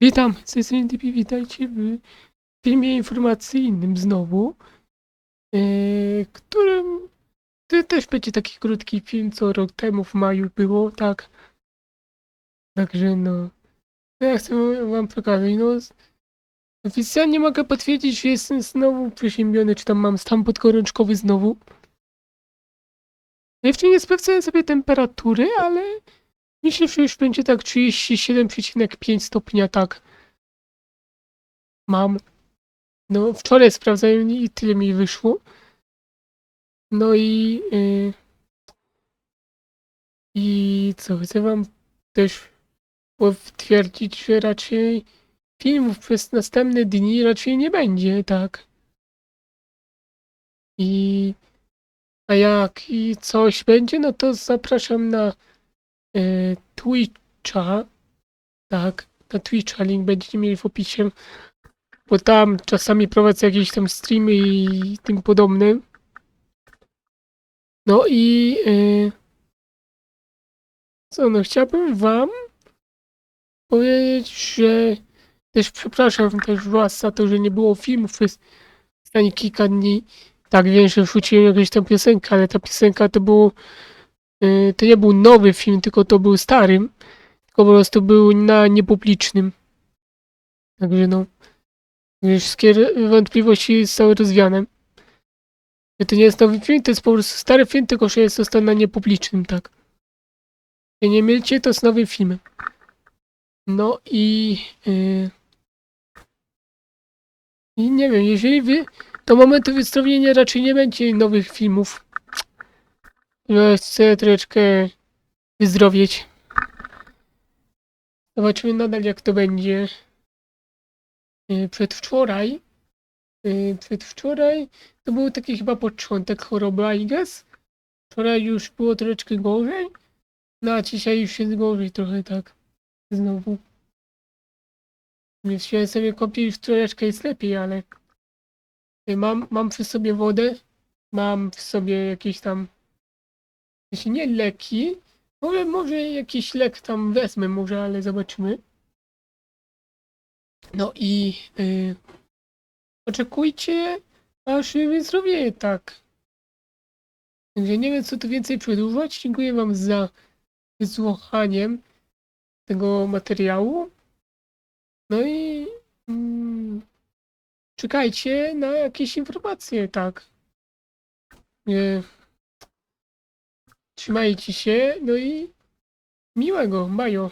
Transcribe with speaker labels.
Speaker 1: Witam, z tej witajcie w filmie informacyjnym znowu, yy, którym to też będzie taki krótki film, co rok temu w maju było, tak. Także no, no ja chcę wam pokazać, no oficjalnie mogę potwierdzić, że jestem znowu przeziębiony, czy tam mam stan podgorączkowy znowu. Jeszcze nie sprawdzałem sobie temperatury, ale myślę, że już będzie tak 37,5 stopnia, tak. Mam. No, wczoraj sprawdzałem i tyle mi wyszło. No i. Yy, I co, chcę wam też potwierdzić, że raczej filmów przez następne dni raczej nie będzie, tak. I. A jak i coś będzie, no to zapraszam na yy, Twitcha. Tak, na Twitcha link będziecie mieli w opisie bo tam czasami prowadzę jakieś tam streamy i tym podobne. No i yy, co no, chciałbym wam powiedzieć, że też przepraszam też was za to, że nie było filmów przez ostatnie kilka dni. Tak wiem, że wrzuciłem jakąś tam piosenkę, ale ta piosenka to było to nie był nowy film, tylko to był starym, tylko po prostu był na niepublicznym. Także no. Wszystkie wątpliwości zostały rozwiane. Że to nie jest nowy film, to jest po prostu stary film, tylko że jest został na niepublicznym, tak. Że nie mylcie, to jest nowy film. No i... Yy, I nie wiem, jeżeli wy... Do momentu wystawienia raczej nie będzie nowych filmów. Ja chcę troszeczkę wyzdrowieć. Zobaczymy nadal jak to będzie. Yy, Przedwczoraj Yy, Przedwczoraj to był taki chyba początek choroby, I guess. Wczoraj już było troszeczkę gorzej. No a dzisiaj już jest gorzej trochę tak. Znowu. Się sobie kąpię już troszeczkę jest lepiej, ale yy, mam, mam przy sobie wodę. Mam w sobie jakieś tam jeśli nie leki. Może, może jakiś lek tam wezmę może, ale zobaczymy. No i yy, oczekujcie, aż wyzdrowieje tak. Także nie wiem, co tu więcej przedłużać. Dziękuję Wam za wysłuchanie tego materiału. No i mm, czekajcie na jakieś informacje, tak. Nie. Trzymajcie się, no i miłego, majo.